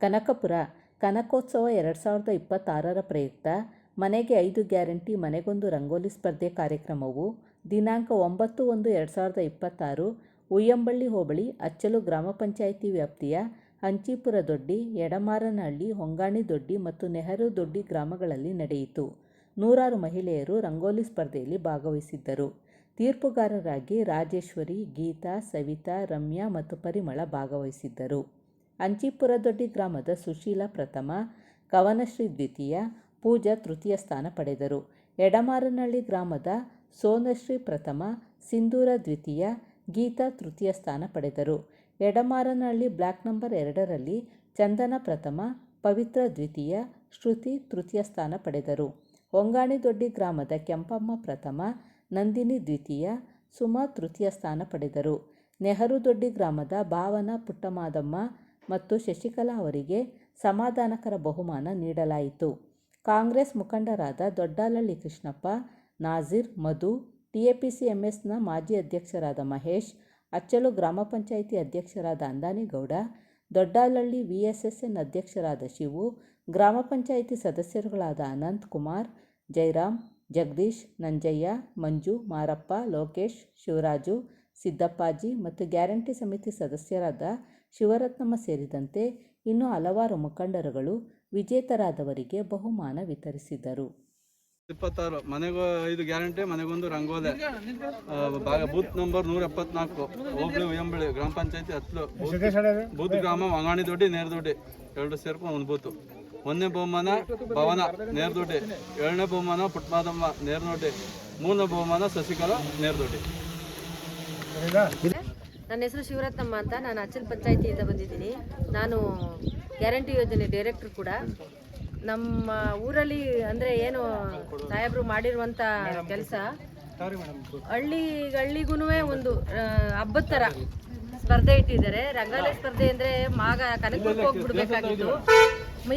ಕನಕಪುರ, ಕನಕೋತ್ಸವ ಎರಡು ಸಾವಿರದ ಇಪ್ಪತ್ತಾರರ ಪ್ರಯುಕ್ತ ಮನೆಗೆ ಐದು ಗ್ಯಾರಂಟಿ ಮನೆಗೊಂದು ರಂಗೋಲಿ ಸ್ಪರ್ಧೆ ಕಾರ್ಯಕ್ರಮವು ದಿನಾಂಕ ಒಂಬತ್ತು ಒಂದು ಎರಡು ಸಾವಿರದ ಇಪ್ಪತ್ತಾರು ಉಯ್ಯಂಬಳ್ಳಿ ಹೋಬಳಿ, ಅಚ್ಚಲು ಗ್ರಾಮ ಪಂಚಾಯಿತಿ ವ್ಯಾಪ್ತಿಯ ಹಂಚೀಪುರ ದೊಡ್ಡಿ, ಎಡಮಾರನಹಳ್ಳಿ, ಹೊಂಗಾಣಿ ದೊಡ್ಡಿ ಮತ್ತು ನೆಹರು ದೊಡ್ಡಿ ಗ್ರಾಮಗಳಲ್ಲಿ ನಡೆಯಿತು. ನೂರಾರು ಮಹಿಳೆಯರು ರಂಗೋಲಿ ಸ್ಪರ್ಧೆಯಲ್ಲಿ ಭಾಗವಹಿಸಿದ್ದರು. ತೀರ್ಪುಗಾರರಾಗಿ ರಾಜೇಶ್ವರಿ, ಗೀತಾ, ಸವಿತಾ, ರಮ್ಯಾ ಮತ್ತು ಪರಿಮಳ ಭಾಗವಹಿಸಿದ್ದರು. ಅಂಚಿಪುರ ದೊಡ್ಡಿ ಗ್ರಾಮದ ಸುಶೀಲಾ ಪ್ರಥಮ, ಕವನಶ್ರೀ ದ್ವಿತೀಯ, ಪೂಜಾ ತೃತೀಯ ಸ್ಥಾನ ಪಡೆದರು. ಎಡಮಾರನಹಳ್ಳಿ ಗ್ರಾಮದ ಸೋನಶ್ರೀ ಪ್ರಥಮ, ಸಿಂಧೂರ ದ್ವಿತೀಯ, ಗೀತಾ ತೃತೀಯ ಸ್ಥಾನ ಪಡೆದರು. ಎಡಮಾರನಹಳ್ಳಿ ಬ್ಲಾಕ್ ನಂಬರ್ ಎರಡರಲ್ಲಿ ಚಂದನ ಪ್ರಥಮ, ಪವಿತ್ರ ದ್ವಿತೀಯ, ಶ್ರುತಿ ತೃತೀಯ ಸ್ಥಾನ ಪಡೆದರು. ಹೊಂಗಾಣಿ ದೊಡ್ಡಿ ಗ್ರಾಮದ ಕೆಂಪಮ್ಮ ಪ್ರಥಮ, ನಂದಿನಿ ದ್ವಿತೀಯ, ಸುಮಾ ತೃತೀಯ ಸ್ಥಾನ ಪಡೆದರು. ನೆಹರು ದೊಡ್ಡಿ ಗ್ರಾಮದ ಭಾವನ ಪುಟ್ಟಮಾದಮ್ಮ ಮತ್ತು ಶಶಿಕಲಾ ಅವರಿಗೆ ಸಮಾಧಾನಕರ ಬಹುಮಾನ ನೀಡಲಾಯಿತು. ಕಾಂಗ್ರೆಸ್ ಮುಖಂಡರಾದ ದೊಡ್ಡಾಲಳ್ಳಿ ಕೃಷ್ಣಪ್ಪ, ನಾಜೀರ್, ಮಧು, ಟಿಎಪಿಸಿಎಂಎಸ್ನ ಮಾಜಿ ಅಧ್ಯಕ್ಷರಾದ ಮಹೇಶ್, ಅಚ್ಚಲು ಗ್ರಾಮ ಪಂಚಾಯಿತಿ ಅಧ್ಯಕ್ಷರಾದ Andanigowda, Doddalahalli V S S N ಅಧ್ಯಕ್ಷರಾದ ಶಿವು, ಗ್ರಾಮ ಪಂಚಾಯಿತಿ ಸದಸ್ಯರುಗಳಾದ ಅನಂತ್ ಕುಮಾರ್, ಜೈರಾಮ್, ಜಗದೀಶ್, ನಂಜಯ್ಯ, ಮಂಜು, ಮಾರಪ್ಪ, ಲೋಕೇಶ್, ಶಿವರಾಜು, ಸಿದ್ದಪ್ಪಾಜಿ ಮತ್ತು ಗ್ಯಾರಂಟಿ ಸಮಿತಿ ಸದಸ್ಯರಾದ ಶಿವರತ್ನಮ್ಮ ಸೇರಿದಂತೆ ಇನ್ನೂ ಹಲವಾರು ಮುಖಂಡರುಗಳು ವಿಜೇತರಾದವರಿಗೆ ಬಹುಮಾನ ವಿತರಿಸಿದರು. ಇಪ್ಪತ್ತಾರು ಮನೆಗೂ ಐದು ಗ್ಯಾರಂಟಿ ಮನೆಗೊಂದು ರಂಗೋಲೆ. ಭಾಗ ಬೂತ್ ನಂಬರ್ ನೂರ ಎಪ್ಪತ್ನಾಲ್ಕು ಹೋಬಳಿ ಉಯಂಬಳಿ ಗ್ರಾಮ ಪಂಚಾಯತಿ ಹತ್ತು ಬೂತ್- ಗ್ರಾಮ ವಂಗಾಣಿ ದೊಡ್ಡಿ ನೇರದೊಡ್ಡಿ ಎರಡು ಸೇರ್ಕೊಂಡು ಒಂದು ಬೂತು. ಒಂದನೇ ಬಹುಮಾನ ಭವನ ನೇರದೊಡ್ಡಿ ಏಳನೇ ಬಹುಮಾನ ಪುಟ್ಮಾದಮ್ಮ ನೇರದೊಡ್ಡಿ ಮೂರನೇ ಬಹುಮಾನ ಶಶಿಕಲಾ ನೇರದೊಡ್ಡಿ ನನ್ನ ಹೆಸರು ಶಿವರತ್ನಮ್ಮ ಅಂತ. ನಾನು ಅಚ್ಚಲ್ ಪಂಚಾಯಿತಿಯಿಂದ ಬಂದಿದ್ದೀನಿ. ನಾನು ಗ್ಯಾರಂಟಿ ಯೋಜನೆ ಡೈರೆಕ್ಟ್ರು ಕೂಡ. ನಮ್ಮ ಊರಲ್ಲಿ ಅಂದರೆ ಏನು ಸಾಹೇಬರು ಮಾಡಿರುವಂಥ ಕೆಲಸ, ಹಳ್ಳಿ ಹಳ್ಳಿಗೂ ಒಂದು ಹಬ್ಬದ ಥರ ಸ್ಪರ್ಧೆ ಇಟ್ಟಿದ್ದಾರೆ. ರಂಗಾಲಯ ಸ್ಪರ್ಧೆ ಅಂದರೆ ಮಾಗ ಕನಕಕ್ಕೆ ಹೋಗ್ಬಿಡ್ಬೇಕಾಗಿತ್ತು.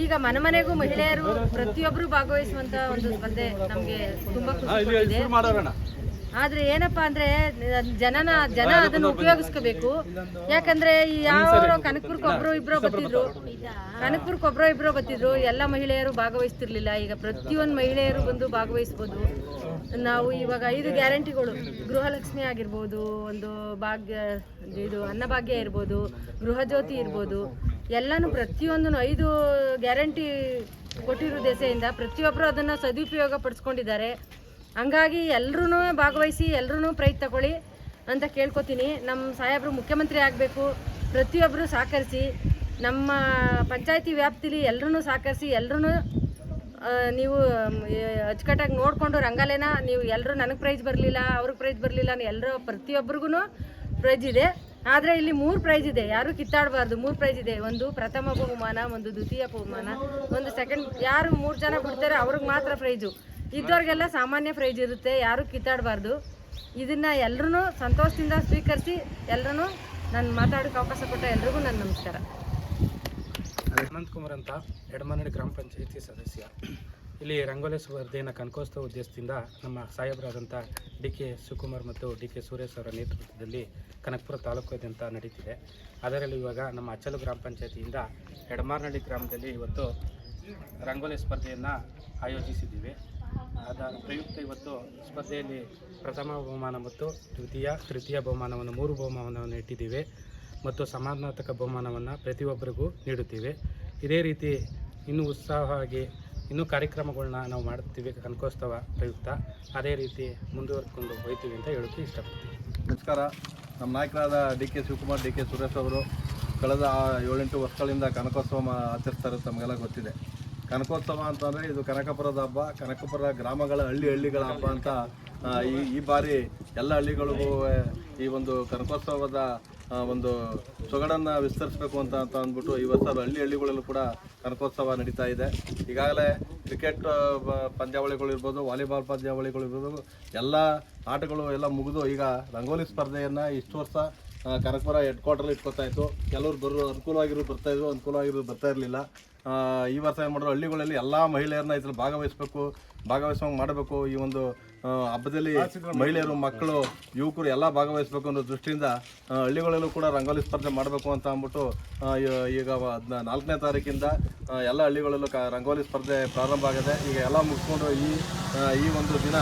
ಈಗ ಮನೆ ಮನೆಗೂ ಮಹಿಳೆಯರು ಪ್ರತಿಯೊಬ್ಬರು ಭಾಗವಹಿಸುವಂಥ ಒಂದು ಸ್ಪರ್ಧೆ ನಮಗೆ ತುಂಬ ಖುಷಿ ಆದ್ರೆ ಏನಪ್ಪಾ ಅಂದ್ರೆ ಜನನ ಜನ ಅದನ್ನ ಉಪಯೋಗಿಸ್ಕೋಬೇಕು. ಯಾಕಂದ್ರೆ ಯಾವ ಕನಕಪುರಕ್ಕೆ ಒಬ್ರು ಇಬ್ರು ಬರ್ತಿದ್ರು. ಕನಕಪುರಕ್ಕೆ ಒಬ್ರು ಇಬ್ರು ಬತ್ತಿದ್ರು ಎಲ್ಲ ಮಹಿಳೆಯರು ಭಾಗವಹಿಸ್ತಿರ್ಲಿಲ್ಲ. ಈಗ ಪ್ರತಿಯೊಂದು ಮಹಿಳೆಯರು ಬಂದು ಭಾಗವಹಿಸ್ಬೋದು. ನಾವು ಇವಾಗ ಐದು ಗ್ಯಾರಂಟಿಗಳು. ಗೃಹಲಕ್ಷ್ಮಿ ಆಗಿರ್ಬೋದು ಒಂದು ಭಾಗ್ಯ ಇದು ಅನ್ನಭಾಗ್ಯ ಇರ್ಬೋದು ಗೃಹಜ್ಯೋತಿ ಇರ್ಬೋದು. ಎಲ್ಲಾನು ಪ್ರತಿಯೊಂದನ್ನು ಐದು ಗ್ಯಾರಂಟಿ ಕೊಟ್ಟಿರೋ ದೆಸೆಯಿಂದ ಪ್ರತಿಯೊಬ್ಬರು ಅದನ್ನು ಸದುಪಯೋಗ ಪಡಿಸ್ಕೊಂಡಿದ್ದಾರೆ. ಹಂಗಾಗಿ ಎಲ್ಲರೂ ಭಾಗವಹಿಸಿ ಎಲ್ಲರೂ ಪ್ರೈಜ್ ತಗೊಳ್ಳಿ ಅಂತ ಕೇಳ್ಕೊತೀನಿ. ನಮ್ಮ ಸಾಹೇಬರು ಮುಖ್ಯಮಂತ್ರಿ ಆಗಬೇಕು ಪ್ರತಿಯೊಬ್ಬರು ಸಹಕರಿಸಿ, ನಮ್ಮ ಪಂಚಾಯತಿ ವ್ಯಾಪ್ತಿಲಿ ಎಲ್ಲರೂ ಸಹಕರಿಸಿ ಎಲ್ಲರೂ ನೀವು ಅಚ್ಚುಕಟ್ಟಾಗಿ ನೋಡಿಕೊಂಡು ರಂಗಾಲೇನ, ನೀವು ಎಲ್ಲರೂ ನನಗೆ ಪ್ರೈಜ್ ಬರಲಿಲ್ಲ, ಅವ್ರಿಗೆ ಪ್ರೈಜ್ ಬರಲಿಲ್ಲ ಎಲ್ಲರೂ ಪ್ರತಿಯೊಬ್ಬರಿಗೂ ಪ್ರೈಜ್ ಇದೆ. ಆದರೆ ಇಲ್ಲಿ ಮೂರು ಪ್ರೈಜ್ ಇದೆ. ಯಾರು ಕಿತ್ತಾಡಬಾರ್ದು. ಮೂರು ಪ್ರೈಜ್ ಇದೆ. ಒಂದು ಪ್ರಥಮ ಬಹುಮಾನ, ಒಂದು ದ್ವಿತೀಯ ಬಹುಮಾನ, ಒಂದು ಸೆಕೆಂಡ್ ಯಾರು ಮೂರು ಜನ ಬಿಡ್ತಾರೆ ಅವ್ರಿಗೆ ಮಾತ್ರ ಪ್ರೈಜು ಇದ್ದವ್ರಿಗೆಲ್ಲ ಸಾಮಾನ್ಯ ಪ್ರೈಜ್ ಇರುತ್ತೆ, ಯಾರು ಕಿತ್ತಾಡಬಾರ್ದು. ಇದನ್ನು ಎಲ್ಲರೂ ಸಂತೋಷದಿಂದ ಸ್ವೀಕರಿಸಿ ಎಲ್ಲರೂ ನಾನು ಮಾತಾಡೋಕ್ಕೆ ಅವಕಾಶ ಕೊಟ್ಟ ಎಲ್ರಿಗೂ ನನ್ನ ನಮಸ್ಕಾರ. ಅನಂತ್ ಕುಮಾರ್ ಅಂತ ಎಡಮನಡಿ ಗ್ರಾಮ ಪಂಚಾಯತಿ ಸದಸ್ಯ. ಇಲ್ಲಿ ರಂಗೋಲಿ ಸ್ಪರ್ಧೆಯನ್ನು ಕನಕೋತ್ಸವ ಉದ್ದೇಶದಿಂದ ನಮ್ಮ ಸಾಹೇಬರಾದಂಥ ಡಿ ಕೆ ಶಿವಕುಮಾರ್ ಮತ್ತು ಡಿ ಕೆ ಸುರೇಶ್ ಅವರ ನೇತೃತ್ವದಲ್ಲಿ ಕನಕಪುರ ತಾಲೂಕಾದ್ಯಂತ ನಡೀತಿದೆ. ಅದರಲ್ಲಿ ಇವಾಗ ನಮ್ಮ ಅಚ್ಚಲು ಗ್ರಾಮ ಪಂಚಾಯತಿಯಿಂದ ಎಡಮಾರ್ನಹಳ್ಳಿ ಗ್ರಾಮದಲ್ಲಿ ಇವತ್ತು ರಂಗೋಲಿ ಸ್ಪರ್ಧೆಯನ್ನು ಆಯೋಜಿಸಿದ್ದೀವಿ. ಅದರ ಪ್ರಯುಕ್ತ ಇವತ್ತು ಸ್ಪರ್ಧೆಯಲ್ಲಿ ಪ್ರಥಮ ಬಹುಮಾನ ಮತ್ತು ದ್ವಿತೀಯ, ತೃತೀಯ ಬಹುಮಾನವನ್ನು, ಮೂರು ಬಹುಮಾನವನ್ನು ಇಟ್ಟಿದ್ದೀವಿ ಮತ್ತು ಸಮಾನಾರ್ಥಕ ಬಹುಮಾನವನ್ನು ಪ್ರತಿಯೊಬ್ಬರಿಗೂ ನೀಡುತ್ತೀವಿ. ಇದೇ ರೀತಿ ಇನ್ನೂ ಉತ್ಸಾಹವಾಗಿ ಇನ್ನೂ ಕಾರ್ಯಕ್ರಮಗಳನ್ನ ನಾವು ಮಾಡ್ತೀವಿ ಕನಕೋತ್ಸವ ಪ್ರಯುಕ್ತ. ಅದೇ ರೀತಿ ಮುಂದುವರ್ಕೊಂಡು ಹೋಗ್ತೀವಿ ಅಂತ ಹೇಳೋಕ್ಕೆ ಇಷ್ಟಪಡ್ತೀವಿ ನಮಸ್ಕಾರ. ನಮ್ಮ ನಾಯಕರಾದ D K Shivakumar, D K Suresh ಅವರು, ಕಳೆದ ಏಳೆಂಟು ವರ್ಷಗಳಿಂದ ಕನಕೋತ್ಸವ ಆಚರಿಸ್ತಾರೆ ತಮಗೆಲ್ಲ ಗೊತ್ತಿದೆ. ಕನಕೋತ್ಸವ ಅಂತಂದರೆ ಇದು ಕನಕಪುರದ ಹಬ್ಬ, ಕನಕಪುರ ಗ್ರಾಮಗಳ ಹಳ್ಳಿ ಹಳ್ಳಿಗಳ ಹಬ್ಬ ಅಂತ ಈ ಈ ಬಾರಿ ಎಲ್ಲ ಹಳ್ಳಿಗಳಿಗೂ ಈ ಒಂದು ಕನಕೋತ್ಸವದ ಒಂದು ಸೊಗಡನ್ನು ವಿಸ್ತರಿಸಬೇಕು ಅಂತ ಅಂತ ಅಂದ್ಬಿಟ್ಟು ವರ್ಷ ಹಳ್ಳಿ ಹಳ್ಳಿಗಳಲ್ಲೂ ಕೂಡ ಕನಕೋತ್ಸವ ನಡೀತಾ ಇದೆ. ಈಗಾಗಲೇ ಕ್ರಿಕೆಟ್ ಪಂದ್ಯಾವಳಿಗಳು ಪಂದ್ಯಾವಳಿಗಳಿರ್ಬೋದು ವಾಲಿಬಾಲ್ ಪಂದ್ಯಾವಳಿಗಳಿರ್ಬೋದು ಎಲ್ಲ ಆಟಗಳು ಎಲ್ಲ ಮುಗಿದು ಈಗ ರಂಗೋಲಿ ಸ್ಪರ್ಧೆಯನ್ನು ಇಷ್ಟು ವರ್ಷ ಕನಕಪುರ ಹೆಡ್ ಕ್ವಾರ್ಟರ್ ಇಟ್ಕೊತಾ ಇತ್ತು. ಕೆಲವರು ಬರೋ, ಅನುಕೂಲವಾಗಿರೋ ಬರ್ತಾ ಇದ್ರು, ಅನುಕೂಲವಾಗಿರೋ ಬರ್ತಾ ಇರಲಿಲ್ಲ. ಈ ವರ್ಷ ಏನು ಮಾಡಿದ್ರು ಹಳ್ಳಿಗಳಲ್ಲಿ ಎಲ್ಲ ಮಹಿಳೆಯರನ್ನ ಇದ್ರಲ್ಲಿ ಭಾಗವಹಿಸಬೇಕು ಭಾಗವಹಿಸುವಂಗೆ ಮಾಡಬೇಕು. ಈ ಒಂದು ಹಬ್ಬದಲ್ಲಿ ಮಹಿಳೆಯರು ಮಕ್ಕಳು ಯುವಕರು ಎಲ್ಲ ಭಾಗವಹಿಸಬೇಕು ಅನ್ನೋ ದೃಷ್ಟಿಯಿಂದ ಹಳ್ಳಿಗಳಲ್ಲೂ ಕೂಡ ರಂಗೋಲಿ ಸ್ಪರ್ಧೆ ಮಾಡಬೇಕು ಅಂತ ಅಂದ್ಬಿಟ್ಟು ಈಗ ನಾಲ್ಕನೇ ತಾರೀಕಿಂದ ಎಲ್ಲ ಹಳ್ಳಿಗಳಲ್ಲೂ ಕ ರಂಗೋಲಿ ಸ್ಪರ್ಧೆ ಪ್ರಾರಂಭ ಆಗಿದೆ. ಈಗ ಎಲ್ಲ ಮುಗಿಸ್ಕೊಂಡು ಈ ಈ ಒಂದು ದಿನ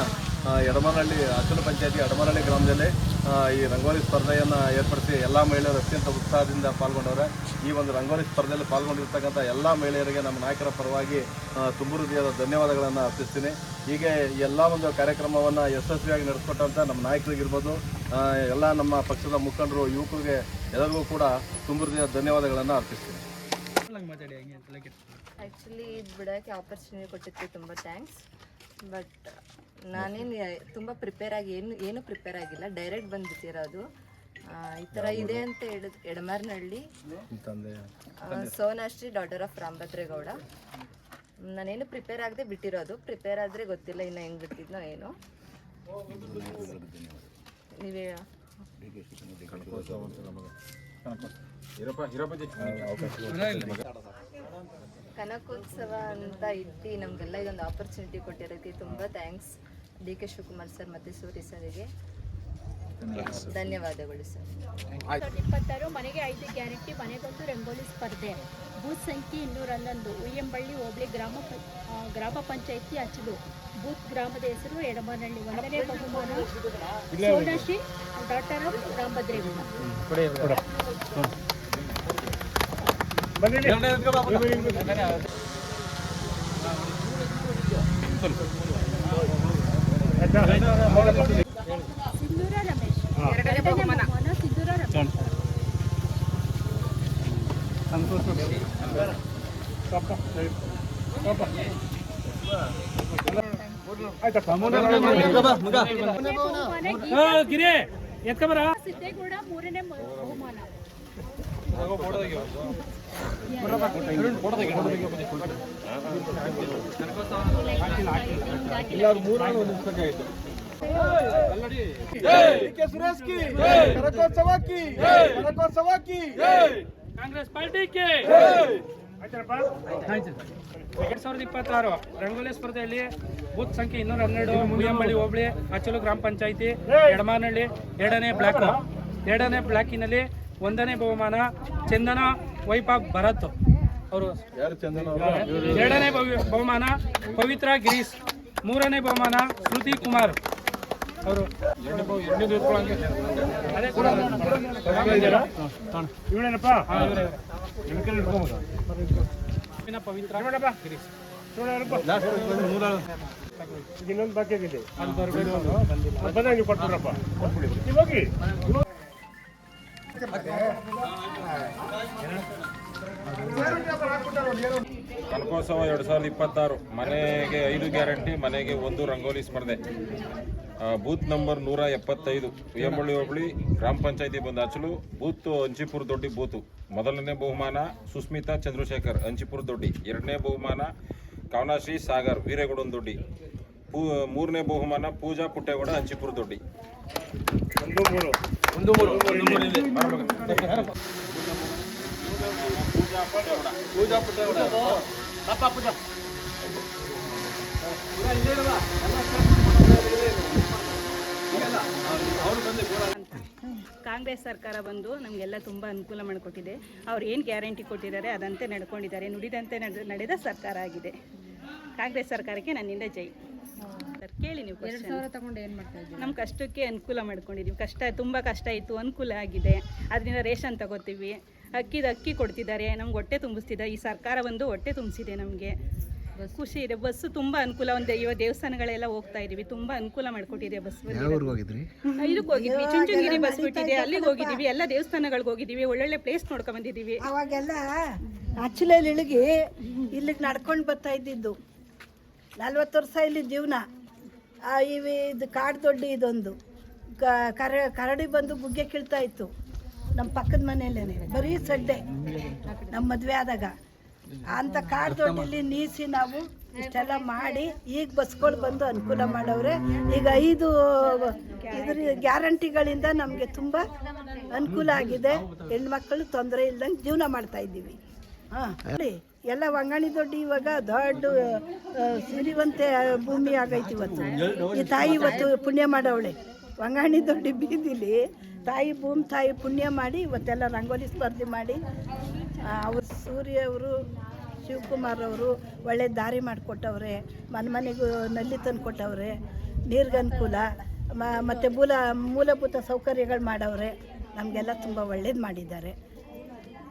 ಎಡಮರಹಳ್ಳಿ ಅಚಲ ಪಂಚಾಯತಿ ಎಡಮರಹಳ್ಳಿ ಗ್ರಾಮದಲ್ಲಿ ಈ ರಂಗೋಲಿ ಸ್ಪರ್ಧೆಯನ್ನು ಏರ್ಪಡಿಸಿ ಎಲ್ಲ ಮಹಿಳೆಯರು ಅತ್ಯಂತ ಉತ್ಸಾಹದಿಂದ ಪಾಲ್ಗೊಂಡವರೆ. ಈ ಒಂದು ರಂಗೋಲಿ ಸ್ಪರ್ಧೆಯಲ್ಲಿ ಪಾಲ್ಗೊಂಡಿರ್ತಕ್ಕಂಥ ಎಲ್ಲ ಮಹಿಳೆಯರಿಗೆ ನಮ್ಮ ನಾಯಕರ ಪರವಾಗಿ ತುಂಬು ಹೃದಯದ ಧನ್ಯವಾದಗಳನ್ನು ಅರ್ಪಿಸ್ತೀನಿ. ಹೀಗೆ ಎಲ್ಲ ಒಂದು ಕಾರ್ಯಕ್ರಮವನ್ನು ಯಶಸ್ವಿಯಾಗಿ ನಡೆಸ್ಕೊಟ್ಟಂಥ ನಮ್ಮ ನಾಯಕರಿಗಿರ್ಬೋದು ಎಲ್ಲ ನಮ್ಮ ಪಕ್ಷದ ಮುಖಂಡರು ಯುವಕರಿಗೆ ಎಲ್ಲರಿಗೂ ಕೂಡ ತುಂಬು ಹೃದಯದ ಧನ್ಯವಾದಗಳನ್ನು ಅರ್ಪಿಸ್ತೀನಿ. ಆ್ಯಕ್ಚುಲಿ ಇದು ಬಿಡೋಕ್ಕೆ ಆಪರ್ಚುನಿಟಿ ಕೊಟ್ಟಿತ್ತು ತುಂಬ ಥ್ಯಾಂಕ್ಸ್ ಬಟ್ ನಾನೇನು ತುಂಬ ಪ್ರಿಪೇರ್ ಆಗಿ ಏನು ಏನು ಪ್ರಿಪೇರ್ ಆಗಿಲ್ಲ. ಡೈರೆಕ್ಟ್ ಬಂದುಬಿಟ್ಟಿರೋದು ಈ ಥರ ಇದೆ ಅಂತ ಹೇಳಿದ್ ಎಡಮಾರ್ನಹಳ್ಳಿ ತಂದೆ. Sonashree daughter of Ramabhadregowda. ನಾನೇನು ಪ್ರಿಪೇರ್ ಆಗದೆ ಬಿಟ್ಟಿರೋದು. ಪ್ರಿಪೇರ್ ಆದರೆ ಗೊತ್ತಿಲ್ಲ ಇನ್ನು ಹೆಂಗೆ ಬಿಟ್ಟಿದ್ನೋ ಏನು. ನೀವೇ ಕನಕೋತ್ಸವ ಅಂತ ಇಟ್ಟು ನಮಗೆಲ್ಲ ಇದೊಂದು ಆಪರ್ಚುನಿಟಿ ಕೊಟ್ಟಿರೋದಕ್ಕೆ ತುಂಬ thanks D K Shivakumar sir ಮತ್ತು ಸೂರಿ ಸರ್ಗೆ ಧನ್ಯವಾದಗಳು ಸರ್ ಸಾವಿರದ ಇಪ್ಪತ್ತಾರು ಮನೆಗೆ ಐದು ಗ್ಯಾರಂಟಿ ಮನೆಗೊಂದು ರಂಗೋಲಿ ಸ್ಪರ್ಧೆ ಬೂತ್ ಸಂಖ್ಯೆ ಇನ್ನೂರ ಹನ್ನೊಂದು ಉಯ್ಯಂಬಳ್ಳಿ ಹೋಬಳಿ ಗ್ರಾಮ ಗ್ರಾಮ ಪಂಚಾಯಿತಿ ಹಚ್ಚಲು ಬೂತ್ ಗ್ರಾಮದ ಹೆಸರು ಎಡಮನಹಳ್ಳಿ ಒಂದನೇ ಬಹುಮಾನ ಸೋನಶ್ರೀ ಡಾಕ್ಟರ್ ಆಫ್ ರಾಮಭದ್ರೇಗೌಡ ಸಿಂಧೂರ ರಮೇಶ್ ಎರಡನೇ ಬಹುಮಾನ ಸಿಂಧೂರ ರಮೇಶ್ ಬಹುಮಾನ ಗಿರಿ ಎತ್ಕೊಂಬರ ಸಿದ್ದೇಗೌಡ ಮೂರನೇ ಬಹುಮಾನ. ಕಾಂಗ್ರೆಸ್ ಪಾರ್ಟಿಗೆ ಎರಡ್ ಸಾವಿರದ ಇಪ್ಪತ್ತಾರು ರಂಗೋಲಿ ಸ್ಪರ್ಧೆಯಲ್ಲಿ ಬೂತ್ ಸಂಖ್ಯೆ ಇನ್ನೂರ ಹನ್ನೆರಡು ಮುಳಿಯಂಬಳ್ಳಿ ಹೋಬಳಿ ಅಚಲು ಗ್ರಾಮ ಪಂಚಾಯಿತಿ ಎಡಮಾನಹಳ್ಳಿ ಎರಡನೇ ಬ್ಲಾಕ್ ಎರಡನೇ ಬ್ಲಾಕಿನಲ್ಲಿ ಒಂದನೇ ಬಹುಮಾನ ಚಂದನ ವೈಪ ಭರತ್ ಅವರು ಯಾರು ಚಂದನ ಎರಡನೇ ಬಹು- ಬಹುಮಾನ ಪವಿತ್ರ ಗಿರೀಶ್ ಮೂರನೇ ಬಹುಮಾನ ಶ್ರುತಿ ಕುಮಾರ್ ಅವರು ಪವಿತ್ರ ಗಿರೀಶ್ ಇನ್ನೊಂದು ಬಾಕಿ ಬಂದಿಲ್ಲ ಬಂದಿಲ್ಲ ಬಂದಿಲ್ಲ ಬಂದಾಗ ನೀವು ಬಂದಿಲ್ಲ ಕೊಟ್ಬಿಡಿ ಬಂದಿಲ್ಲ ಹೋಗಿ ಕನಕೋತ್ಸವ ಎರಡು ಸಾವಿರದ ಇಪ್ಪತ್ತಾರು, ಮನೆಗೆ ಐದು ಗ್ಯಾರಂಟಿ, ಮನೆಗೆ ಒಂದು ರಂಗೋಲಿ ಸ್ಪರ್ಧೆ. ಬೂತ್ ನಂಬರ್ ನೂರ ಎಪ್ಪತ್ತೈದು ಉಯ್ಯಂಬಳ್ಳಿ ಹೋಬಳಿ, ಗ್ರಾಮ ಪಂಚಾಯತಿ ಬಂದ ಹಚ್ಚಲು ಬೂತ್ ಅಂಚಿಪುರ ದೊಡ್ಡಿ ಬೂತು. ಮೊದಲನೇ ಬಹುಮಾನ ಸುಸ್ಮಿತಾ ಚಂದ್ರಶೇಖರ್ ಅಂಚಿಪುರ ದೊಡ್ಡಿ. ಎರಡನೇ ಬಹುಮಾನ ಕವನಾಶ್ರೀ ಸಾಗರ್ ವೀರೇಗೌಡನ ದೊಡ್ಡಿ. ಪೂ ಮೂರನೇ ಬಹುಮಾನ ಪೂಜಾ ಪುಟ್ಟೇಗೌಡ ಅಂಚಿಪುರ ದೊಡ್ಡಿ. ಒಂದು ಮೂರು. ಕಾಂಗ್ರೆಸ್ ಸರ್ಕಾರ ಬಂದು ನಮಗೆಲ್ಲ ತುಂಬ ಅನುಕೂಲ ಮಾಡಿಕೊಟ್ಟಿದೆ. ಅವ್ರು ಏನು ಗ್ಯಾರಂಟಿ ಕೊಟ್ಟಿದ್ದಾರೆ ಅದಂತೆ ನಡ್ಕೊಂಡಿದ್ದಾರೆ. ನುಡಿದಂತೆ ನಡೆ ನಡೆದ ಸರ್ಕಾರ ಆಗಿದೆ. ಕಾಂಗ್ರೆಸ್ ಸರ್ಕಾರಕ್ಕೆ ನನ್ನಿಂದ ಜೈ. ಕೇಳಿ ನೀವು ಎರಡು ಸಾವಿರ ತಗೊಂಡು ಏನು ಮಾಡ್ತಾ ಇದ್ದೀವಿ ನಮ್ಮ ಕಷ್ಟಕ್ಕೆ ಅನುಕೂಲ ಮಾಡ್ಕೊಂಡಿದ್ದೀವಿ ಕಷ್ಟ ತುಂಬ ಕಷ್ಟ ಇತ್ತು ಅನುಕೂಲ ಆಗಿದೆ. ಅದರಿಂದ ರೇಷನ್ ತಗೋತೀವಿ. ಅಕ್ಕಿದ ಅಕ್ಕಿ ಕೊಡ್ತಿದ್ದಾರೆ. ನಮ್ಗೆ ಹೊಟ್ಟೆ ತುಂಬಿಸ್ತಿದೆ. ಈ ಸರ್ಕಾರ ಒಂದು ಹೊಟ್ಟೆ ತುಂಬಿಸಿದೆ ನಮಗೆ. ಖುಷಿ ಇದೆ. ಬಸ್ಸು ತುಂಬ ಅನುಕೂಲ. ಒಂದು ಇವಾಗ ದೇವಸ್ಥಾನಗಳೆಲ್ಲ ಹೋಗ್ತಾ ಇದೀವಿ. ತುಂಬಾ ಅನುಕೂಲ ಮಾಡ್ಕೊಟ್ಟಿದೆ ಬಸ್ ಹೋಗಿದ್ರಿ? ಇದಕ್ಕೆ ಹೋಗಿದ್ವಿ. ಚುಂಚನಗಿರಿ ಬಸ್ ಬಿಟ್ಟಿದೆ. ಅಲ್ಲಿಗೆ ಹೋಗಿದ್ದೀವಿ ಎಲ್ಲ ದೇವಸ್ಥಾನಗಳಿಗೆ ಹೋಗಿದ್ದೀವಿ ಒಳ್ಳೊಳ್ಳೆ ಪ್ಲೇಸ್ ನೋಡ್ಕೊಂಡ್ ಬಂದಿದೀವಿ. ಅವಾಗೆಲ್ಲ ಅಚ್ಚಲಲ್ಲಿ ಇಳಿಗಿ ಇಲ್ಲಿಗೆ ನಡ್ಕೊಂಡು ಬರ್ತಾ ಇದ್ದಿದ್ದು. ನಲ್ವತ್ತು ವರ್ಷ ಇಲ್ಲಿ ಜೀವನ. ಇವಿ ಇದು ಕಾಡು ದೊಡ್ಡಿ ಇದೊಂದು. ಕರ, ಕರಡಿ ಬಂದು ಬುಗ್ಗೆ ಕೀಳ್ತಾ ಇತ್ತು. ನಮ್ಮ ಪಕ್ಕದ ಮನೆಯಲ್ಲೇ ಬರೀ ಸಡ್ಡೆ ನಮ್ಮ ಮದುವೆ ಆದಾಗ. ಅಂತ ಕಾಡು ದೊಡ್ಡಿಲಿ ನೀಸಿ ನಾವು ಇಷ್ಟೆಲ್ಲ ಮಾಡಿ ಈಗ ಬಸ್ಗಳು ಬಂದು ಅನುಕೂಲ ಮಾಡವ್ರೆ. ಈಗ ಐದು, ಇದ್ರ ಗ್ಯಾರಂಟಿಗಳಿಂದ ನಮಗೆ ತುಂಬ ಅನುಕೂಲ ಆಗಿದೆ. ಹೆಣ್ಮಕ್ಳು ತೊಂದರೆ ಇಲ್ದಂಗೆ ಜೀವನ ಮಾಡ್ತಾ ಇದ್ದೀವಿ. ಹಾಂ. ಎಲ್ಲ ವಂಗಾಣಿ ದೊಡ್ಡ ಇವಾಗ ದೊಡ್ಡ ಸಿರಿವಂತೆ ಭೂಮಿ ಆಗೈತಿ ಇವತ್ತು. ಈ ತಾಯಿ ಇವತ್ತು ಪುಣ್ಯ ಮಾಡವಳೆ. ವಂಗಾಣಿ ದೊಡ್ಡ ಬೀದಿಲಿ ತಾಯಿ ಭೂಮಿ, ತಾಯಿ ಪುಣ್ಯ ಮಾಡಿ ಇವತ್ತೆಲ್ಲ ರಂಗೋಲಿ ಸ್ಪರ್ಧೆ ಮಾಡಿ ಅವರು ಸೂರ್ಯ ಅವರು, ಶಿವಕುಮಾರ್ ಅವರು ಒಳ್ಳೆ ದಾರಿ ಮಾಡಿಕೊಟ್ಟವ್ರೆ ಮನೆ ಮನೆಗೂ ನಲ್ಲಿ ತಂದು ಕೊಟ್ಟವ್ರೆ ನೀರ್ಗನುಕೂಲ ಮತ್ತು ಮೂಲ, ಮೂಲಭೂತ ಸೌಕರ್ಯಗಳು ಮಾಡವ್ರೆ. ನಮಗೆಲ್ಲ ತುಂಬ ಒಳ್ಳೇದು ಮಾಡಿದ್ದಾರೆ.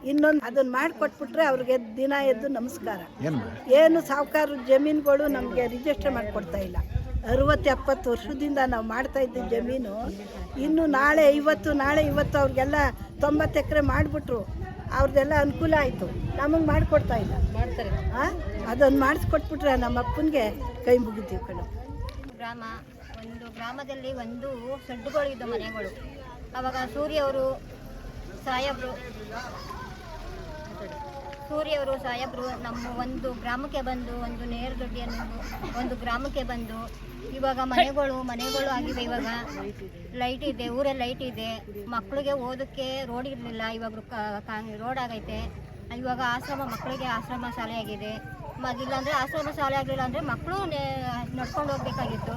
ಇನ್ನೊಂದು ಅದನ್ನ ಮಾಡಿಕೊಟ್ಬಿಟ್ರೆ ಅವ್ರಿಗೆ ದಿನ ಎದ್ದು ನಮಸ್ಕಾರ. ಏನು ಸಾಹುಕಾರ ಜಮೀನುಗಳು ನಮಗೆ ರಿಜಿಸ್ಟರ್ ಮಾಡಿಕೊಡ್ತಾ ಇಲ್ಲ. ಅರುವತ್ತು ಎಪ್ಪತ್ತು ವರ್ಷದಿಂದ ನಾವು ಮಾಡ್ತಾ ಇದ್ದ ಜಮೀನು ಇನ್ನು ನಾಳೆ ಇವತ್ತು ನಾಳೆ ಇವತ್ತು ಅವ್ರಿಗೆಲ್ಲ ತೊಂಬತ್ತು ಎಕರೆ ಮಾಡಿಬಿಟ್ರು. ಅವ್ರದ್ದೆಲ್ಲ ಅನುಕೂಲ ಆಯಿತು. ನಮಗೆ ಮಾಡಿಕೊಡ್ತಾ ಇಲ್ಲ. ಮಾಡ್ತಾರೆ ಹಾಂ ಅದನ್ನು ಮಾಡಿಸ್ಕೊಟ್ಬಿಟ್ರೆ ನಮ್ಮ ಅಪ್ಪನಿಗೆ ಕೈ ಮುಗಿದೀವಿ ಕಣ. ಗ್ರಾಮ ಒಂದು ಗ್ರಾಮದಲ್ಲಿ ಒಂದು ಸಡ್ಡುಗಳಿದ್ದ ಮನೆಗಳು. ಅವಾಗ ಸೂರ್ಯವರು ಸಾಹೇಬ್ರು ಸೂರ್ಯವರು ಸಾಹೇಬರು ನಮ್ಮ ಒಂದು ಗ್ರಾಮಕ್ಕೆ ಬಂದು ಒಂದು ನೇರ ದೊಡ್ಡಿಯನ್ನು ಒಂದು ಗ್ರಾಮಕ್ಕೆ ಬಂದು ಇವಾಗ ಮನೆಗಳು ಮನೆಗಳು ಆಗಿವೆ ಇವಾಗ. ಲೈಟ್ ಇದೆ ಊರಲ್ಲಿ ಲೈಟ್ ಇದೆ. ಮಕ್ಕಳಿಗೆ ಓದೋಕ್ಕೆ ರೋಡ್ ಇರಲಿಲ್ಲ, ಇವಾಗ ರೋಡ್ ಆಗೈತೆ. ಇವಾಗ ಆಶ್ರಮ, ಮಕ್ಕಳಿಗೆ ಆಶ್ರಮ ಶಾಲೆ ಆಗಿದೆ. ಮಗಿಲ್ಲ ಅಂದರೆ ಆಶ್ರಮ ಶಾಲೆ ಆಗಲಿಲ್ಲ ಅಂದರೆ ಮಕ್ಕಳು ನಡ್ಕೊಂಡು ಹೋಗ್ಬೇಕಾಗಿತ್ತು.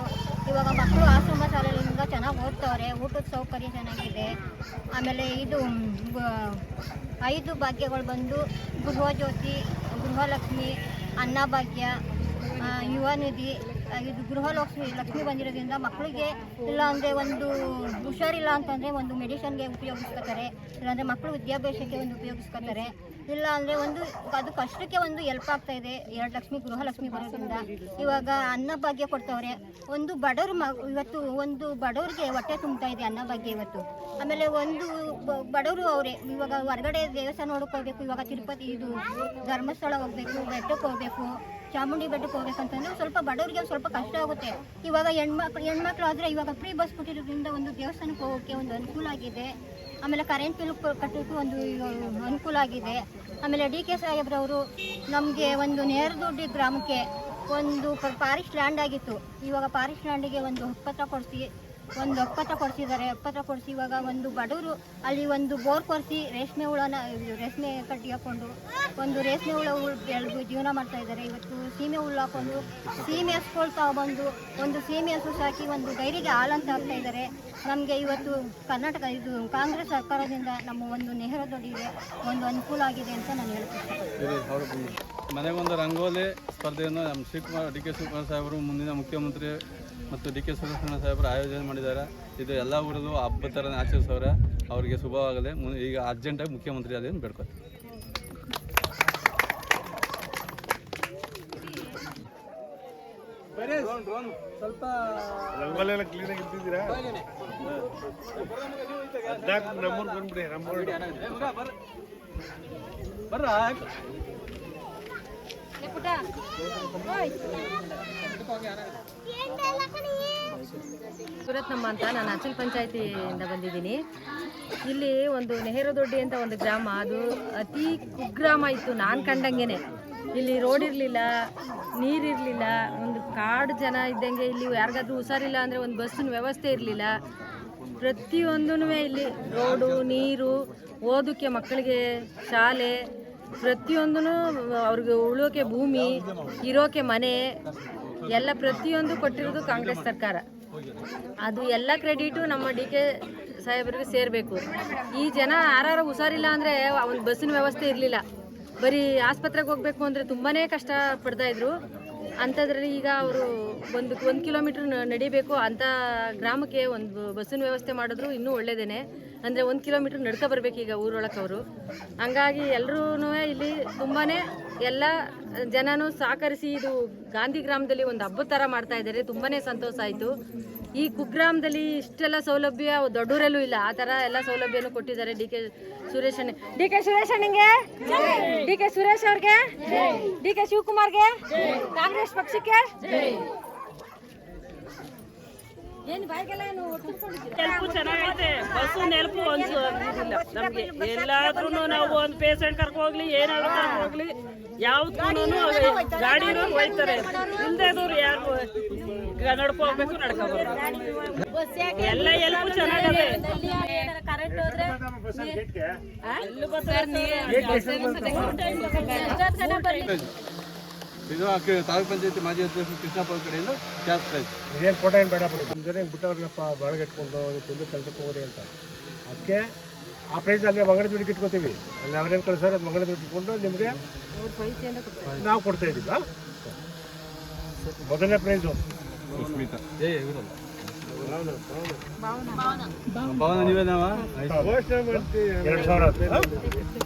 ಇವಾಗ ಮಕ್ಕಳು ಆಶ್ರಮ ಶಾಲೆಯಿಂದ ಚೆನ್ನಾಗಿ ಓದ್ತವ್ರೆ, ಊಟದ ಸೌಕರ್ಯ ಚೆನ್ನಾಗಿದೆ. ಆಮೇಲೆ ಇದು ಐದು ಭಾಗ್ಯಗಳು ಬಂದು ಗೃಹಜ್ಯೋತಿ, ಗೃಹಲಕ್ಷ್ಮಿ ಅನ್ನಭಾಗ್ಯ ಯುವ ನಿಧಿ ಇದು ಗೃಹಲಕ್ಷ್ಮಿ, ಲಕ್ಷ್ಮಿ ಬಂದಿರೋದ್ರಿಂದ ಮಕ್ಕಳಿಗೆ ಇಲ್ಲ ಅಂದರೆ ಒಂದು ಹುಷಾರಿಲ್ಲ ಅಂತಂದರೆ ಒಂದು ಮೆಡಿಷನ್ಗೆ ಉಪಯೋಗಿಸ್ಕೊತಾರೆ. ಇಲ್ಲಾಂದರೆ ಮಕ್ಕಳು ವಿದ್ಯಾಭ್ಯಾಸಕ್ಕೆ ಒಂದು ಉಪಯೋಗಿಸ್ಕೊತಾರೆ. ಇಲ್ಲ ಅಂದರೆ ಒಂದು ಅದು ಕಷ್ಟಕ್ಕೆ ಒಂದು ಹೆಲ್ಪ್ ಆಗ್ತಾ ಇದೆ. ಎರಡು ಲಕ್ಷ್ಮಿ, ಗೃಹಲಕ್ಷ್ಮಿ ಬರೋದ್ರಿಂದ. ಇವಾಗ ಅನ್ನಭಾಗ್ಯ ಕೊಡ್ತವ್ರೆ. ಒಂದು ಬಡವರು ಮ, ಇವತ್ತು ಒಂದು ಬಡವ್ರಿಗೆ ಹೊಟ್ಟೆ ತುಂಬ್ತಾ ಇದೆ ಅನ್ನಭಾಗ್ಯ ಇವತ್ತು. ಆಮೇಲೆ ಒಂದು ಬಡವರು ಅವರೇ, ಇವಾಗ ಹೊರಗಡೆ ದೇವಸ್ಥಾನ ನೋಡಕ್ಕೆ ಹೋಗ್ಬೇಕು, ಇವಾಗ ತಿರುಪತಿ ಇದು ಧರ್ಮಸ್ಥಳ ಹೋಗ್ಬೇಕು ಬೆಟ್ಟಕ್ಕೆ ಹೋಗ್ಬೇಕು. ಚಾಮುಂಡಿ ಬೆಟ್ಟಕ್ಕೆ ಹೋಗ್ಬೇಕಂತಂದ್ರೆ ಸ್ವಲ್ಪ ಬಡವರಿಗೆ ಒಂದು ಸ್ವಲ್ಪ ಕಷ್ಟ ಆಗುತ್ತೆ. ಇವಾಗ ಹೆಣ್ಮಕ್ಳು ಹೆಣ್ಮಕ್ಳು ಆದರೆ ಇವಾಗ ಫ್ರೀ ಬಸ್ ಕೊಟ್ಟಿರೋದ್ರಿಂದ ಒಂದು ದೇವಸ್ಥಾನಕ್ಕೆ ಹೋಗೋಕ್ಕೆ ಒಂದು ಅನುಕೂಲ ಆಗಿದೆ. ಆಮೇಲೆ ಕರೆಂಟ್ ಬಿಲ್ ಕಟ್ಟೋಕ್ಕೂ ಒಂದು ಅನುಕೂಲ ಆಗಿದೆ. ಆಮೇಲೆ ಡಿ ಕೆ ಸಾಹೇಬ್ರವರು ನಮಗೆ ಒಂದು ನೇರದೊಡ್ಡಿ ಗ್ರಾಮಕ್ಕೆ ಒಂದು ಪಾರಿಶ್ ಲ್ಯಾಂಡ್ ಆಗಿತ್ತು. ಇವಾಗ ಪಾರಿಶ್ ಲ್ಯಾಂಡಿಗೆ ಒಂದು ಹಕ್ಕತ್ರ ಕೊಡಿಸಿ ಒಂದು ಒಪ್ಪತ್ತ ಕೊಡಿಸಿದ್ದಾರೆ. ಒಪ್ಪತ್ತ ಕೊಡಿಸಿ ಇವಾಗ ಒಂದು ಬಡವರು ಅಲ್ಲಿ ಒಂದು ಬೋರ್ ಕೊರೆಸಿ ರೇಷ್ಮೆ ಹುಳನ, ರೇಷ್ಮೆ ಕಟ್ಟಿ ಹಾಕೊಂಡು ಒಂದು ರೇಷ್ಮೆ ಹುಳ ಬೆಳೆದು ಜೀವನ ಮಾಡ್ತಾ ಇದ್ದಾರೆ. ಇವತ್ತು ಸೀಮೆ ಹುಳು ಹಾಕೊಂಡು ಸೀಮೆ ಹಸ್ಕೊಳ್ತಾ ಬಂದು, ಒಂದು ಸೀಮೆ ಹಸು ಸಾಕಿ ಒಂದು ಡೈರಿಗೆ ಹಾಲಂತ ಹಾಕ್ತಾ ಇದ್ದಾರೆ. ನಮಗೆ ಇವತ್ತು ಕರ್ನಾಟಕ, ಇದು ಕಾಂಗ್ರೆಸ್ ಸರ್ಕಾರದಿಂದ ನಮ್ಮ ಒಂದು ನೆಹರು ದೊಡ್ಡಿಗೆ ಒಂದು ಅನುಕೂಲ ಆಗಿದೆ ಅಂತ ನಾನು ಹೇಳ್ತೀನಿ ಮನೆಗೊಂದು ರಂಗೋಲಿ ಸ್ಪರ್ಧೆಯನ್ನು ನಮ್ಮ ಶಿವಕುಮಾರ್ ಡಿ ಕೆ ಶಿವಕುಮಾರ್ ಸಾಹೇಬರು, ಮುಂದಿನ ಮುಖ್ಯಮಂತ್ರಿ ಮತ್ತು ಡಿ ಕೆ ಸುರೇಶ್ವರ ಸಾಹೇಬರು ಆಯೋಜನೆ ಮಾಡಿದ್ದಾರೆ. ಇದು ಎಲ್ಲ ಊರಲ್ಲೂ ಹಬ್ಬ ಥರ ಆಚರಿಸೋರೆ ಅವರಿಗೆ ಶುಭವಾಗಲಿ. ಈಗ ಅರ್ಜೆಂಟಾಗಿ ಮುಖ್ಯಮಂತ್ರಿ ಅದೇನು ಬೇಡ್ಕೊತೀವಿ ರಂಗೋಲೆಲ್ಲ ಕ್ಲೀನಾಗಿ ಇರ್ತಿದ್ದೀರಾ ಸುರತ್ನಮ್ಮ ಅಂತ ನಾನು ಅಚಲ್ ಪಂಚಾಯತಿಯಿಂದ ಬಂದಿದ್ದೀನಿ. ಇಲ್ಲಿ ಒಂದು ನೆಹರು ದೊಡ್ಡಿ ಅಂತ ಒಂದು ಗ್ರಾಮ, ಅದು ಅತಿ ಕುಗ್ರಾಮ ಇತ್ತು ನಾನು ಕಂಡಂಗೆನೆ. ಇಲ್ಲಿ ರೋಡ್ ಇರಲಿಲ್ಲ ನೀರಿರಲಿಲ್ಲ ಒಂದು ಕಾಡು ಜನ ಇದ್ದಂಗೆ ಇಲ್ಲಿ ಯಾರಿಗಾದ್ರೂ ಹುಷಾರಿಲ್ಲ ಅಂದರೆ ಒಂದು ಬಸ್ಸಿನ ವ್ಯವಸ್ಥೆ ಇರಲಿಲ್ಲ. ಪ್ರತಿಯೊಂದೂ ಇಲ್ಲಿ ರೋಡು ನೀರು, ಓದೋಕ್ಕೆ ಮಕ್ಕಳಿಗೆ ಶಾಲೆ ಪ್ರತಿಯೊಂದೂ ಅವ್ರಿಗೆ ಉಳೋಕೆ ಭೂಮಿ, ಇರೋಕೆ ಮನೆ, ಎಲ್ಲ ಪ್ರತಿಯೊಂದು ಕೊಟ್ಟಿರೋದು ಕಾಂಗ್ರೆಸ್ ಸರ್ಕಾರ. ಅದು ಎಲ್ಲ ಕ್ರೆಡಿಟು ನಮ್ಮ ಡಿ ಕೆ ಸಾಹೇಬರಿಗೆ ಸೇರಬೇಕು. ಈ ಜನ ಯಾರು ಹುಷಾರಿಲ್ಲ ಅಂದರೆ ಒಂದು ಬಸ್ಸಿನ ವ್ಯವಸ್ಥೆ ಇರಲಿಲ್ಲ. ಬರೀ ಆಸ್ಪತ್ರೆಗೆ ಹೋಗಬೇಕು ಅಂದರೆ ತುಂಬಾ ಕಷ್ಟ ಪಡ್ತಾಯಿದ್ರು ಅಂಥದ್ರಲ್ಲಿ ಈಗ ಅವರು ಒಂದು ಒಂದು ಕಿಲೋಮೀಟ್ರ್ ನಡಿಬೇಕು. ಅಂಥ ಗ್ರಾಮಕ್ಕೆ ಒಂದು ಬಸ್ಸಿನ ವ್ಯವಸ್ಥೆ ಮಾಡಿದ್ರು ಇನ್ನೂ ಒಳ್ಳೇದೇನೆ. ಅಂದರೆ ಒಂದು ಕಿಲೋಮೀಟ್ರ್ ನಡ್ಕೊ ಬರ್ಬೇಕು ಈಗ ಊರೊಳಗೆ ಅವರು. ಹಂಗಾಗಿ ಎಲ್ಲರೂ ಇಲ್ಲಿ ತುಂಬಾ ಎಲ್ಲ ಜನನೂ ಸಹಕರಿಸಿ ಇದು ಗಾಂಧಿ ಗ್ರಾಮದಲ್ಲಿ ಒಂದು ಹಬ್ಬದ ಥರ ಮಾಡ್ತಾ ಇದ್ದಾರೆ. ತುಂಬಾ ಸಂತೋಷ ಆಯಿತು. ಈ ಕುಗ್ರಾಮದಲ್ಲಿ ಇಷ್ಟೆಲ್ಲ ಸೌಲಭ್ಯ ದೊಡ್ಡೂರಲ್ಲೂ ಇಲ್ಲ. ಆ ಥರ ಎಲ್ಲ ಸೌಲಭ್ಯನೂ ಕೊಟ್ಟಿದ್ದಾರೆ D K Suresh D K Suresh ಅಣ್ಣಂಗೆ? D K Suresh ಅವ್ರಿಗೆ? D K ಶಿವಕುಮಾರ್ಗೆ? ಕಾಂಗ್ರೆಸ್ ಪಕ್ಷಕ್ಕೆ? ನೆನಪು ಚೆನ್ನಾಗೈತೆ ಬಸ್ಸು ನೆನಪು ಒಂದು ನಮಗೆ ಎಲ್ಲಾದ್ರೂ ನಾವು ಒಂದು ಪೇಷಂಟ್ ಕರ್ಕೊ ಹೋಗ್ಲಿ ಏನಾದ್ರು ಕರ್ಕೊ ಹೋಗ್ಲಿ ಯಾವ್ದು ಗಾಡಿ ಹೋಗ್ತಾರೆ ಹೋಯ್ತಾರೆ ದೂರ ಇರೋರು ಯಾರು ನಡ್ಕೊ ಹೋಗ್ಬೇಕು ನಡ್ಕೊ ಎಲ್ಲ ಎಲ್ಲವೂ ಚೆನ್ನಾಗದೆ ಕರೆಂಟ್ ಹೋದ್ರೆ ಇದು ತಾಲೂಕು ತಾಲೂಕ್ ಪಂಚಾಯತಿ ಮಾಜಿ ಅಧ್ಯಕ್ಷ ಕೃಷ್ಣಪ್ಪ ಅವ್ರ ಕಡೆಯಿಂದ ಕ್ಯಾಶ್ ಪ್ರೈಸ್ ಇದೇನು ಫೋಟೋ ಏನು ಬೇಡ ಬಿಡಿ. ನಿಮ್ಮ ಜೊತೆ ಬಿಟ್ಟವ್ರನ್ನಪ್ಪ ಬಳಗಿಟ್ಕೊಂಡು ತುಂಬ ಕೆಲಸಕ್ಕೆ ಹೋಗ್ರಿ ಅಂತ. ಅದಕ್ಕೆ ಆ ಪ್ರೈಸ್ ಅಲ್ಲಿ ಮಂಗಳ ದುಡ್ಡು ಇಟ್ಕೋತೀವಿ. ಅಲ್ಲಿ ಅವ್ರೇನು ಕಳ್ಸೋರು ಅದು ಮಂಗನ ದುಡ್ಡು ಇಟ್ಕೊಂಡು ನಿಮಗೆ ನಾವು ಕೊಡ್ತಾ ಇದ್ದೀವಿ? ಮೊದಲನೇ ಪ್ರೈಸು ಏ ಇವರಲ್ಲ. ಭವನ ನೀವೇನವ ಎರಡು ಸಾವಿರ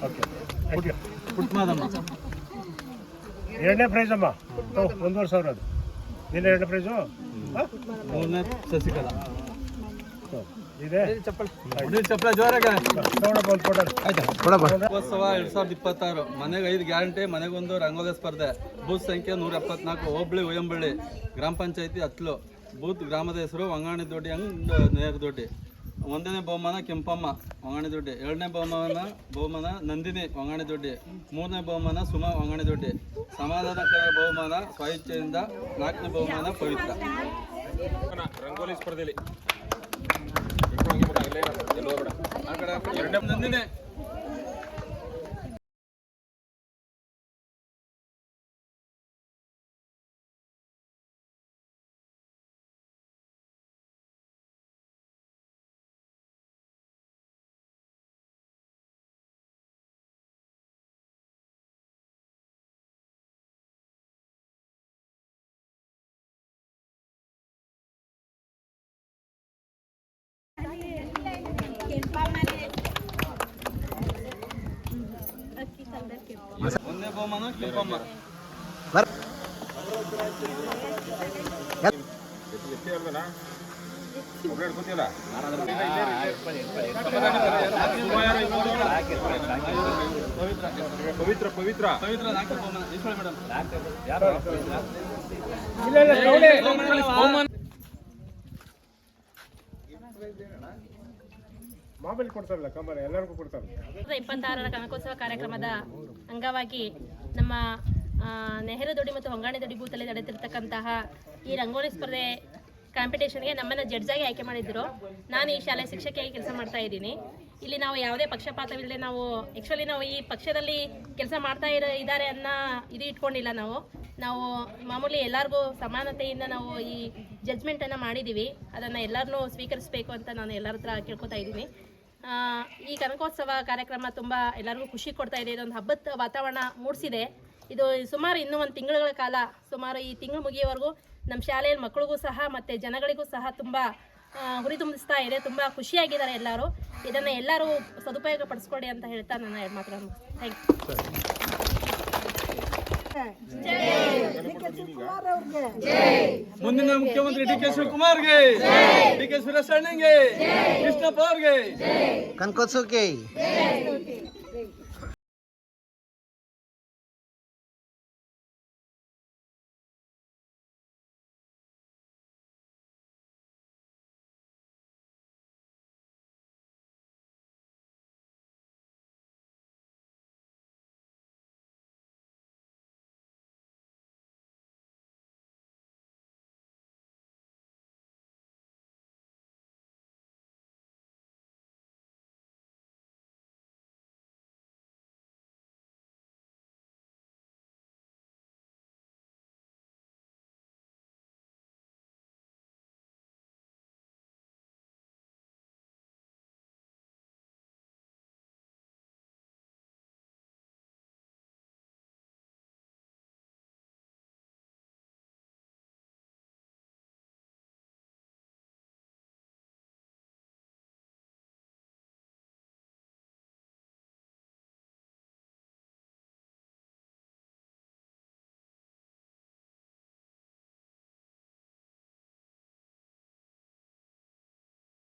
ಓಕೆ. ಥ್ಯಾಂಕ್ ಯು ಪುಟ್ಮಾದಮ್ಮ ಎರಡನೇ ಪ್ರೈಸ್ ಅಮ್ಮ. ಒಂದೂವರೆ ಸಾವಿರ ಅದು. ನಿನ್ನ ಎರಡನೇ ಪ್ರೈಸು ಮೂರನೇ ಶಶಿಕಲಾ ಇದೆ? ಚಪ್ಪಲ. ಜೋರಾಗ ಉತ್ಸವ ಎರಡ್ ಸಾವಿರದ ಇಪ್ಪತ್ತಾರು. ಮನೆಗೆ ಐದು ಗ್ಯಾರಂಟಿ ಮನೆಗೊಂದು ರಂಗೋಲಿ ಸ್ಪರ್ಧೆ. ಬೂತ್ ಸಂಖ್ಯೆ ನೂರ ಎಪ್ಪತ್ನಾಲ್ಕು ಹೋಬಳಿ ಹೊಯಂಬಳ್ಳಿ ಗ್ರಾಮ ಪಂಚಾಯತಿ ಹತ್ಲು. ಬೂತ್ ಗ್ರಾಮದ ಹೆಸರು ವಂಗಾಣಿ ದೊಡ್ಡಿ ಹಂಗ್ ನೇರ ದೊಡ್ಡಿ. ಒಂದನೇ ಬಹುಮಾನ ಕೆಂಪಮ್ಮ ವಂಗಾಣಿ ದೊಡ್ಡಿ. ಎರಡನೇ ಬಹುಮಾನ ಬಹುಮಾನ ನಂದಿನಿ ವಂಗಾಣಿ ದೊಡ್ಡಿ. ಮೂರನೇ ಬಹುಮಾನ ಸುಮಾ ವಂಗಾಣಿ ದೊಡ್ಡಿ. ಸಮಾಧಾನಕರ ಬಹುಮಾನ ಸ್ವಾಯಿಚ್ಛೆಯಿಂದ ನಾಲ್ಕನೇ ಬಹುಮಾನ ಪವಿತ್ರ. ರಂಗೋಲಿ ಸ್ಪರ್ಧೆಯಲ್ಲಿ ನಂದಿನಿ. ಬಹುಮಾನ ಕೆಂಪಮ್ಮ ಪವಿತ್ರ ಪವಿತ್ರ ಪವಿತ್ರ ಮೇಡಮ್ ಮಾಮೂಲಿ ಕೊಡ್ತಾರಲ್ಲ ಕಂಬಳ ಎಲ್ಲರಿಗೂ ಕೊಡ್ತಾರೆ ಇಪ್ಪತ್ತಾರರ ಕನಕೋತ್ಸವ ಕಾರ್ಯಕ್ರಮದ ಅಂಗವಾಗಿ ನಮ್ಮ ನೆಹರು ದೊಡಿ ಮತ್ತು ಹೊಂಗಾಣಿ ದೊಡಿ ಬೂತಲ್ಲಿ ನಡೆದಿರ್ತಕ್ಕಂತಹ ಈ ರಂಗೋಲಿ ಸ್ಪರ್ಧೆ ಕಾಂಪಿಟೇಷನ್ಗೆ ನಮ್ಮನ್ನು ಜಡ್ಜಾಗಿ ಆಯ್ಕೆ ಮಾಡಿದ್ರು. ನಾನು ಈ ಶಾಲೆ ಶಿಕ್ಷಕಿಯಾಗಿ ಕೆಲಸ ಮಾಡ್ತಾ ಇದ್ದೀನಿ. ಇಲ್ಲಿ ನಾವು ಯಾವುದೇ ಪಕ್ಷಪಾತವಿಲ್ಲದೆ ನಾವು ಆ್ಯಕ್ಚುಲಿ ನಾವು ಈ ಪಕ್ಷದಲ್ಲಿ ಕೆಲಸ ಮಾಡ್ತಾ ಇರೋ ಇದ್ದಾರೆ ಅನ್ನೋ ಇದು ಇಟ್ಕೊಂಡಿಲ್ಲ ನಾವು. ನಾವು ಮಾಮೂಲಿ ಎಲ್ಲರಿಗೂ ಸಮಾನತೆಯಿಂದ ನಾವು ಈ ಜಡ್ಜ್ಮೆಂಟನ್ನು ಮಾಡಿದ್ದೀವಿ ಅದನ್ನು ಎಲ್ಲರನ್ನೂ ಸ್ವೀಕರಿಸಬೇಕು ಅಂತ ನಾನು ಎಲ್ಲರ ಹತ್ರ ಕೇಳ್ಕೊತಾ ಇದ್ದೀನಿ. ಈ ಕನಕೋತ್ಸವ ಕಾರ್ಯಕ್ರಮ ತುಂಬ ಎಲ್ಲರಿಗೂ ಖುಷಿ ಕೊಡ್ತಾ ಇದೆ. ಇದೊಂದು ಹಬ್ಬದ ವಾತಾವರಣ ಮೂಡಿಸಿದೆ. ಇದು ಸುಮಾರು ಇನ್ನೂ ಒಂದು ತಿಂಗಳುಗಳ ಕಾಲ, ಸುಮಾರು ಈ ತಿಂಗಳು ಮುಗಿಯೋವರೆಗೂ ನಮ್ಮ ಶಾಲೆಯಲ್ಲಿ ಮಕ್ಕಳಿಗೂ ಸಹ ಮತ್ತು ಜನಗಳಿಗೂ ಸಹ ತುಂಬ ಆ, ಹುರಿದುಂಬಿಸ್ತಾ ಇದೆ. ತುಂಬ ಖುಷಿಯಾಗಿದ್ದಾರೆ ಎಲ್ಲರೂ. ಇದನ್ನು ಎಲ್ಲರೂ ಸದುಪಯೋಗ ಪಡಿಸ್ಕೊಡಿ ಅಂತ ಹೇಳ್ತಾ ನನ್ನ ಎರಡು ಮಾತ್ರ ಥ್ಯಾಂಕ್ ಯು ಮುಂದಿನ ಮುಖ್ಯಮಂತ್ರಿ ಡಿ ಕೆ ಶಿವಕುಮಾರ್ಗೆ ಡಿ ಕೆ ಸುರೇಶ್ ಅಣ್ಣಂಗೆ ಕೃಷ್ಣಪ್ಪ ಅವ್ರಿಗೆ. ಕನಕೋತ್ಸವಕ್ಕೆ.